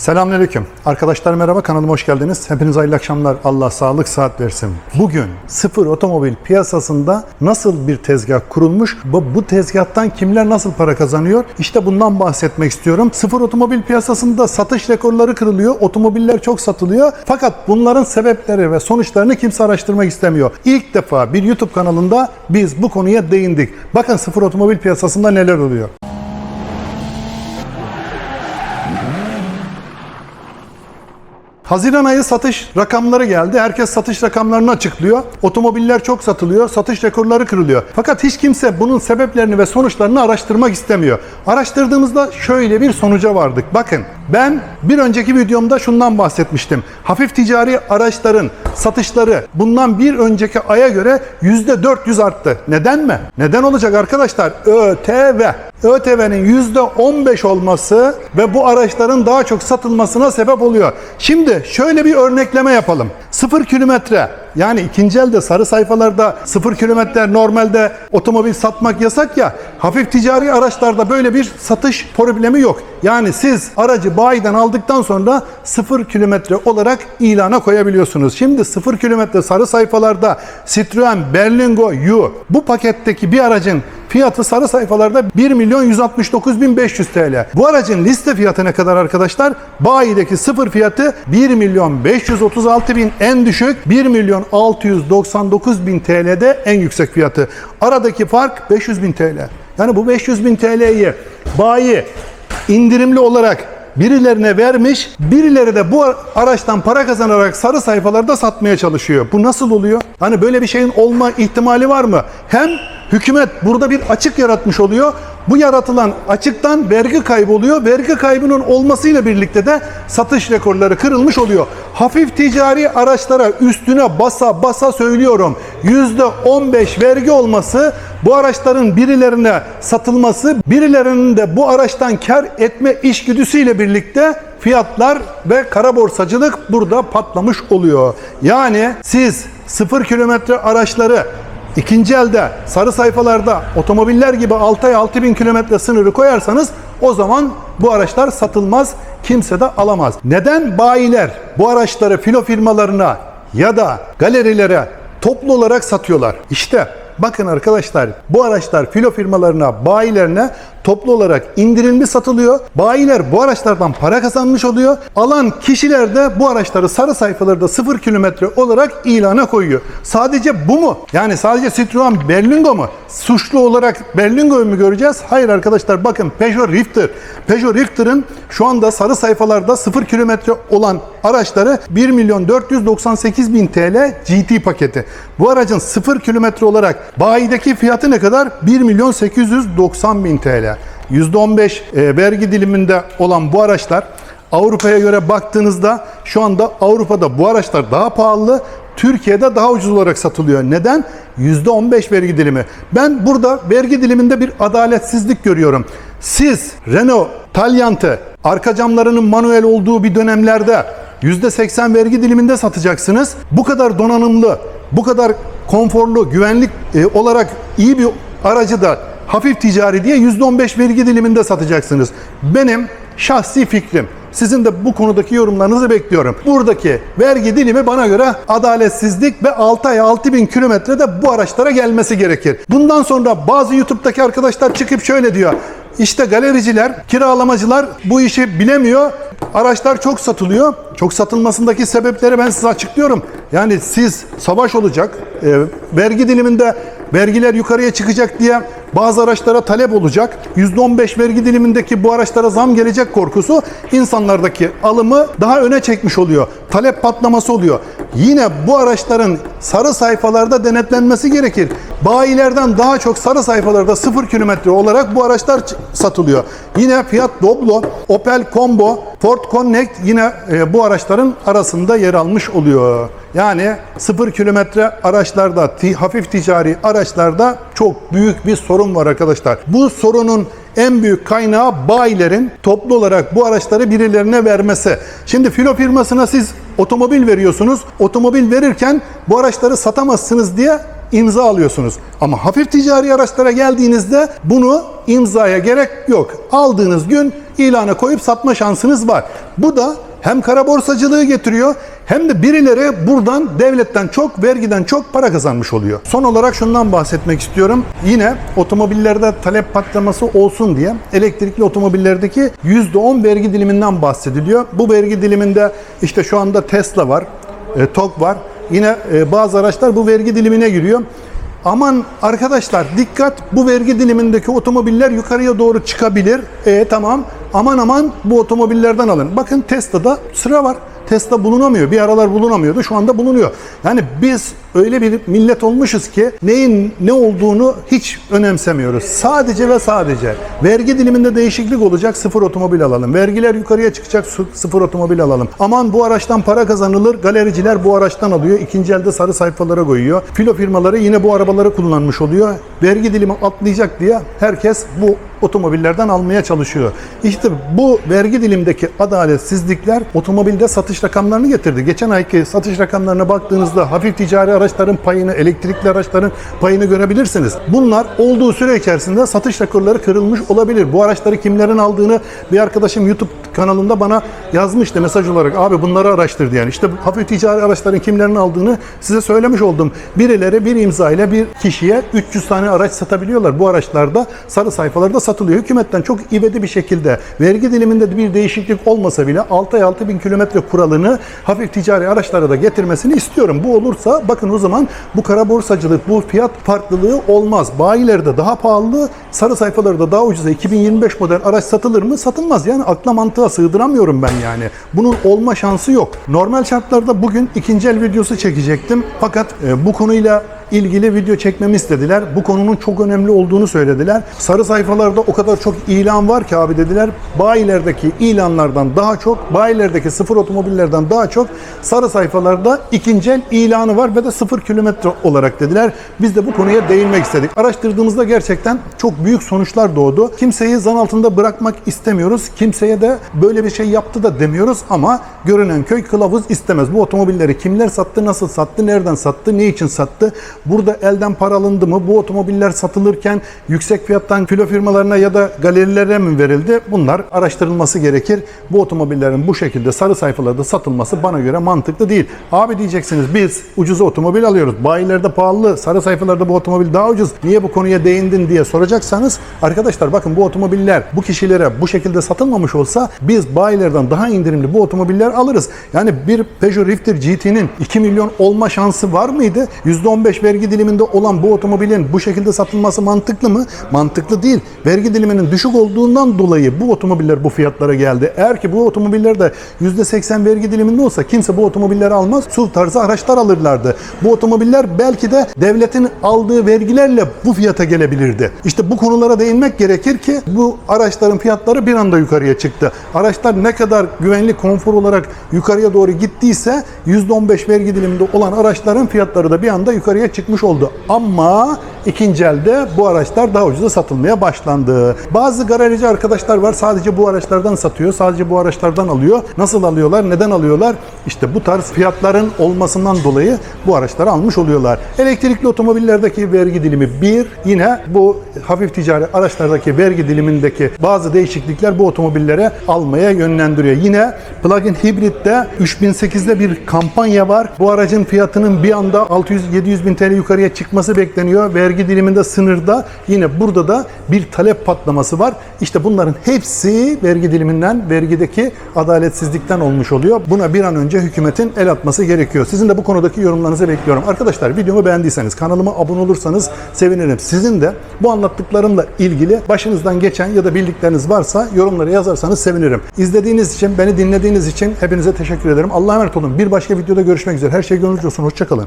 Selamünaleyküm. Arkadaşlar merhaba kanalıma hoş geldiniz. Hepinize hayırlı akşamlar. Allah sağlık saat versin. Bugün sıfır otomobil piyasasında nasıl bir tezgah kurulmuş? Bu, bu tezgahtan kimler nasıl para kazanıyor? İşte bundan bahsetmek istiyorum. Sıfır otomobil piyasasında satış rekorları kırılıyor. Otomobiller çok satılıyor. Fakat bunların sebepleri ve sonuçlarını kimse araştırmak istemiyor. İlk defa bir YouTube kanalında biz bu konuya değindik. Bakın sıfır otomobil piyasasında neler oluyor. Haziran ayı satış rakamları geldi. Herkes satış rakamlarını açıklıyor. Otomobiller çok satılıyor. Satış rekorları kırılıyor. Fakat hiç kimse bunun sebeplerini ve sonuçlarını araştırmak istemiyor. Araştırdığımızda şöyle bir sonuca vardık. Bakın ben bir önceki videomda şundan bahsetmiştim. Hafif ticari araçların satışları bundan bir önceki aya göre %400 arttı. Neden mi? Neden olacak arkadaşlar? ÖTV. ÖTV'nin %15 olması ve bu araçların daha çok satılmasına sebep oluyor. Şimdi şöyle bir örnekleme yapalım. 0 kilometre yani ikinci elde sarı sayfalarda 0 kilometre normalde otomobil satmak yasak ya hafif ticari araçlarda böyle bir satış problemi yok. Yani siz aracı bayiden aldıktan sonra 0 kilometre olarak ilana koyabiliyorsunuz. Şimdi 0 kilometre sarı sayfalarda Citroen Berlingo U bu paketteki bir aracın Fiyatı sarı sayfalarda 1 milyon 169 bin 500 TL. Bu aracın liste fiyatı ne kadar arkadaşlar? Bayideki sıfır fiyatı 1 milyon 536 bin en düşük, 1 milyon 699 bin TL'de en yüksek fiyatı. Aradaki fark 500 bin TL. Yani bu 500 bin TL'yi bayi indirimli olarak birilerine vermiş, birileri de bu araçtan para kazanarak sarı sayfalarda satmaya çalışıyor. Bu nasıl oluyor? Hani böyle bir şeyin olma ihtimali var mı? Hem hükümet burada bir açık yaratmış oluyor. Bu yaratılan açıktan vergi kaybı oluyor. Vergi kaybının olmasıyla birlikte de satış rekorları kırılmış oluyor. Hafif ticari araçlara üstüne basa basa söylüyorum. %15 vergi olması bu araçların birilerine satılması, birilerinin de bu araçtan kar etme işgüdüsüyle birlikte fiyatlar ve kara borsacılık burada patlamış oluyor. Yani siz 0 kilometre araçları İkinci elde sarı sayfalarda otomobiller gibi 6 ay 6000 kilometre sınırı koyarsanız o zaman bu araçlar satılmaz, kimse de alamaz. Neden bayiler bu araçları filo firmalarına ya da galerilere toplu olarak satıyorlar? İşte bakın arkadaşlar bu araçlar filo firmalarına, bayilerine toplu olarak indirimli satılıyor. Bayiler bu araçlardan para kazanmış oluyor. Alan kişiler de bu araçları sarı sayfalarda 0 kilometre olarak ilana koyuyor. Sadece bu mu? Yani sadece Citroen Berlingo mu? Suçlu olarak Berlingo'yu mu göreceğiz? Hayır arkadaşlar bakın Peugeot Rifter. Peugeot Rifter'ın şu anda sarı sayfalarda 0 kilometre olan araçları 1 milyon 498 bin TL GT paketi. Bu aracın 0 kilometre olarak bayideki fiyatı ne kadar? 1 milyon 890 bin TL. %15 e, vergi diliminde olan bu araçlar Avrupa'ya göre baktığınızda şu anda Avrupa'da bu araçlar daha pahalı, Türkiye'de daha ucuz olarak satılıyor. Neden? %15 vergi dilimi. Ben burada vergi diliminde bir adaletsizlik görüyorum. Siz Renault Taliant'ı arka camlarının manuel olduğu bir dönemlerde %80 vergi diliminde satacaksınız. Bu kadar donanımlı, bu kadar konforlu, güvenlik e, olarak iyi bir aracı da hafif ticari diye %15 vergi diliminde satacaksınız. Benim şahsi fikrim. Sizin de bu konudaki yorumlarınızı bekliyorum. Buradaki vergi dilimi bana göre adaletsizlik ve 6 ay 6 bin kilometrede bu araçlara gelmesi gerekir. Bundan sonra bazı YouTube'daki arkadaşlar çıkıp şöyle diyor. İşte galericiler, kiralamacılar bu işi bilemiyor. Araçlar çok satılıyor. Çok satılmasındaki sebepleri ben size açıklıyorum. Yani siz savaş olacak, e, vergi diliminde vergiler yukarıya çıkacak diye bazı araçlara talep olacak. %15 vergi dilimindeki bu araçlara zam gelecek korkusu insanlardaki alımı daha öne çekmiş oluyor. Talep patlaması oluyor. Yine bu araçların sarı sayfalarda denetlenmesi gerekir. Bayilerden daha çok sarı sayfalarda 0 kilometre olarak bu araçlar satılıyor. Yine Fiat Doblo, Opel Combo, Ford Connect yine e, bu araçların arasında yer almış oluyor. Yani 0 kilometre araçlarda, hafif ticari araçlarda çok büyük bir sorun var arkadaşlar. Bu sorunun en büyük kaynağı bayilerin toplu olarak bu araçları birilerine vermesi. Şimdi filo firmasına siz otomobil veriyorsunuz. Otomobil verirken bu araçları satamazsınız diye imza alıyorsunuz. Ama hafif ticari araçlara geldiğinizde bunu imzaya gerek yok. Aldığınız gün ilana koyup satma şansınız var. Bu da hem kara borsacılığı getiriyor hem de birileri buradan devletten çok, vergiden çok para kazanmış oluyor. Son olarak şundan bahsetmek istiyorum. Yine otomobillerde talep patlaması olsun diye elektrikli otomobillerdeki %10 vergi diliminden bahsediliyor. Bu vergi diliminde işte şu anda Tesla var, e, TOG var. Yine e, bazı araçlar bu vergi dilimine giriyor. Aman arkadaşlar dikkat bu vergi dilimindeki otomobiller yukarıya doğru çıkabilir. E tamam aman aman bu otomobillerden alın. Bakın Tesla'da sıra var. Tesla bulunamıyor. Bir aralar bulunamıyordu. Şu anda bulunuyor. Yani biz öyle bir millet olmuşuz ki neyin ne olduğunu hiç önemsemiyoruz. Sadece ve sadece vergi diliminde değişiklik olacak sıfır otomobil alalım. Vergiler yukarıya çıkacak sıfır otomobil alalım. Aman bu araçtan para kazanılır. Galericiler bu araçtan alıyor. İkinci elde sarı sayfalara koyuyor. Filo firmaları yine bu arabaları kullanmış oluyor. Vergi dilimi atlayacak diye herkes bu otomobillerden almaya çalışıyor. İşte bu vergi dilimdeki adaletsizlikler otomobilde satış rakamlarını getirdi. Geçen ayki satış rakamlarına baktığınızda hafif ticari araçların payını, elektrikli araçların payını görebilirsiniz. Bunlar olduğu süre içerisinde satış rekorları kırılmış olabilir. Bu araçları kimlerin aldığını bir arkadaşım YouTube kanalında bana yazmıştı mesaj olarak. Abi bunları araştır diyen. İşte bu hafif ticari araçların kimlerin aldığını size söylemiş oldum. Birileri bir imza ile bir kişiye 300 tane araç satabiliyorlar. Bu araçlarda sarı sayfalarda satılıyor. Hükümetten çok ivedi bir şekilde vergi diliminde bir değişiklik olmasa bile 6 ay 6 bin kilometre kuralını hafif ticari araçlara da getirmesini istiyorum. Bu olursa bakın o zaman bu kara borsacılık, bu fiyat farklılığı olmaz. Bayilerde daha pahalı, sarı sayfalarda daha ucuza 2025 model araç satılır mı? Satılmaz. Yani akla mantığa sığdıramıyorum ben yani. Bunun olma şansı yok. Normal şartlarda bugün ikinci el videosu çekecektim. Fakat e, bu konuyla ilgili video çekmemi istediler. Bu konunun çok önemli olduğunu söylediler. Sarı sayfalarda o kadar çok ilan var ki abi dediler. Bayilerdeki ilanlardan daha çok, bayilerdeki sıfır otomobillerden daha çok sarı sayfalarda ikinci el ilanı var ve de sıfır kilometre olarak dediler. Biz de bu konuya değinmek istedik. Araştırdığımızda gerçekten çok büyük sonuçlar doğdu. Kimseyi zan altında bırakmak istemiyoruz. Kimseye de böyle bir şey yaptı da demiyoruz ama görünen köy kılavuz istemez. Bu otomobilleri kimler sattı, nasıl sattı, nereden sattı, ne için sattı? Burada elden para alındı mı? Bu otomobiller satılırken yüksek fiyattan filo firmalarına ya da galerilere mi verildi? Bunlar araştırılması gerekir. Bu otomobillerin bu şekilde sarı sayfalarda satılması bana göre mantıklı değil. Abi diyeceksiniz biz ucuz otomobil alıyoruz. Bayilerde pahalı, sarı sayfalarda bu otomobil daha ucuz. Niye bu konuya değindin diye soracaksanız arkadaşlar bakın bu otomobiller bu kişilere bu şekilde satılmamış olsa biz bayilerden daha indirimli bu otomobiller alırız. Yani bir Peugeot Rifter GT'nin 2 milyon olma şansı var mıydı? %15 vergi diliminde olan bu otomobilin bu şekilde satılması mantıklı mı? Mantıklı değil. Vergi diliminin düşük olduğundan dolayı bu otomobiller bu fiyatlara geldi. Eğer ki bu otomobiller de %80 vergi diliminde olsa kimse bu otomobilleri almaz. SUV tarzı araçlar alırlardı. Bu otomobiller belki de devletin aldığı vergilerle bu fiyata gelebilirdi. İşte bu konulara değinmek gerekir ki bu araçların fiyatları bir anda yukarıya çıktı. Araçlar ne kadar güvenli konfor olarak yukarıya doğru gittiyse %15 vergi diliminde olan araçların fiyatları da bir anda yukarıya çıkmış oldu. Ama ikinci elde bu araçlar daha ucuza satılmaya başlandı. Bazı garajcı arkadaşlar var sadece bu araçlardan satıyor. Sadece bu araçlardan alıyor. Nasıl alıyorlar? Neden alıyorlar? İşte bu tarz fiyatların olmasından dolayı bu araçları almış oluyorlar. Elektrikli otomobillerdeki vergi dilimi bir. Yine bu hafif ticari araçlardaki vergi dilimindeki bazı değişiklikler bu otomobillere almaya yönlendiriyor. Yine plug-in hibritte 3008'de bir kampanya var. Bu aracın fiyatının bir anda 600-700 bin TL yukarıya çıkması bekleniyor. Vergi diliminde sınırda yine burada da bir talep patlaması var. İşte bunların hepsi vergi diliminden, vergideki adaletsizlikten olmuş oluyor. Buna bir an önce hükümetin el atması gerekiyor. Sizin de bu konudaki yorumlarınızı bekliyorum. Arkadaşlar videomu beğendiyseniz kanalıma abone olursanız sevinirim. Sizin de bu anlattıklarımla ilgili başınızdan geçen ya da bildikleriniz varsa yorumlara yazarsanız sevinirim. İzlediğiniz için, beni dinlediğiniz için hepinize teşekkür ederim. Allah'a emanet olun. Bir başka videoda görüşmek üzere. Her şey gönlünüzce olsun. Hoşçakalın.